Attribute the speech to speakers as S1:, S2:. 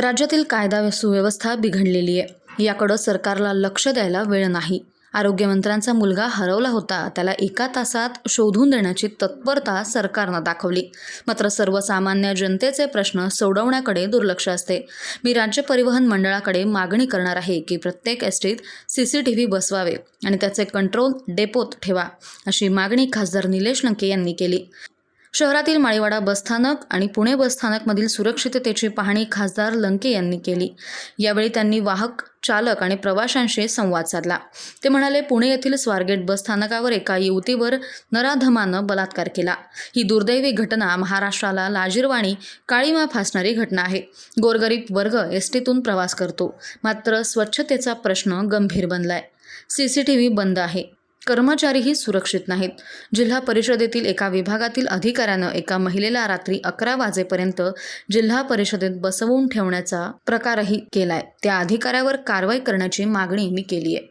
S1: राज्यातील कायदा सुव्यवस्था बिघडलेली आहे. याकडं सरकारला लक्ष द्यायला वेळ नाही. आरोग्यमंत्र्यांचा मुलगा हरवला होता. त्याला एका तासात शोधून देण्याची तत्परता सरकारनं दाखवली. मात्र सर्वसामान्य जनतेचे प्रश्न सोडवण्याकडे दुर्लक्ष असते. मी राज्य परिवहन मंडळाकडे मागणी करणार आहे की प्रत्येक एसटीत सी सी टी व्ही बसवावे आणि त्याचे कंट्रोल डेपोत ठेवा अशी मागणी खासदार निलेश लंके यांनी केली. शहरातील माळीवाडा बसस्थानक आणि पुणे बसस्थानकमधील सुरक्षिततेची पाहणी खासदार लंके यांनी केली. यावेळी त्यांनी वाहक चालक आणि प्रवाशांशी संवाद साधला. ते म्हणाले पुणे येथील स्वारगेट बसस्थानकावर एका युवतीवर नराधमानं बलात्कार केला. ही दुर्दैवी घटना महाराष्ट्राला लाजीरवाणी काळीमा फासणारी घटना आहे. गोरगरीब वर्ग एस टीतून प्रवास करतो. मात्र स्वच्छतेचा प्रश्न गंभीर बनलाय. सी सी टी व्ही बंद आहे. कर्मचारीही सुरक्षित नाहीत. जिल्हा परिषदेतील एका विभागातील अधिकाऱ्यानं एका महिलेला रात्री अकरा वाजेपर्यंत जिल्हा परिषदेत बसवून ठेवण्याचा प्रकारही केलाय. त्या अधिकाऱ्यावर कारवाई करण्याची मागणी मी केली आहे